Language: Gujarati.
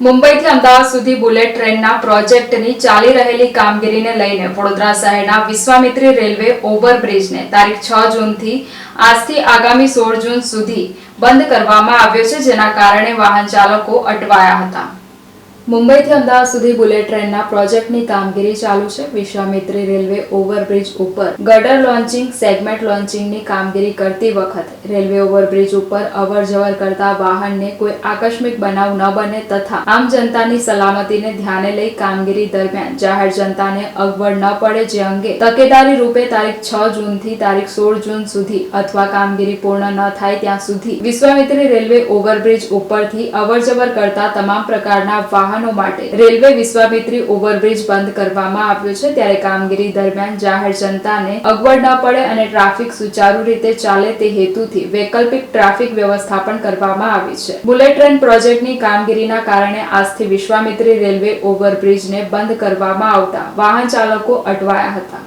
મુંબઈથી અમદાવાદ સુધી બુલેટ ટ્રેનના પ્રોજેક્ટની ચાલી રહેલી કામગીરીને લઈને વડોદરા શહેરના વિશ્વામિત્રી રેલવે ઓવરબ્રિજને તારીખ છ જૂનથી આજથી આગામી સોળ જૂન સુધી બંધ કરવામાં આવ્યો છે, જેના કારણે વાહન ચાલકો અટવાયા હતા. મુંબઈથી અમદાવાદ સુધી બુલેટ ટ્રેનના પ્રોજેક્ટની કામગીરી ચાલુ છે. વિશ્વામિત્રી રેલવે ઓવરબ્રિજ ઉપર ગટર લોન્ચિંગ, સેગમેન્ટ લોન્ચિંગની કામગીરી કરતી વખત રેલવે ઓવરબ્રિજ ઉપર અવર જવર કરતા વાહનને કોઈ આકસ્મિક બનાવ ન બને તથા આમ જનતાની સલામતીને ધ્યાને લઈ કામગીરી દરમિયાન જાહેર જનતાને અગવડ ન પડે જે અંગે તકેદારી રૂપે તારીખ છ જૂનથી તારીખ સોળ જૂન સુધી અથવા કામગીરી પૂર્ણ ન થાય ત્યાં સુધી વિશ્વામિત્રી રેલવે ઓવરબ્રિજ ઉપરથી અવર જવર કરતા તમામ પ્રકારના વાહનો માટે રેલવે વિશ્વામિત્રી ઓવરબ્રિજ બંધ કરવામાં આવ્યો છે. ત્યારે કામગીરી દરમિયાન જાહેર જનતાને અગવડ ન પડે અને ટ્રાફિક સુચારુ રીતે ચાલે તે હેતુથી વૈકલ્પિક ટ્રાફિક વ્યવસ્થાપન કરવામાં આવી છે. બુલેટ ટ્રેન પ્રોજેક્ટની કામગીરીના કારણે આજથી વિશ્વામિત્રી રેલવે ઓવરબ્રિજને બંધ કરવામાં આવતા વાહન ચાલકો અટવાયા હતા.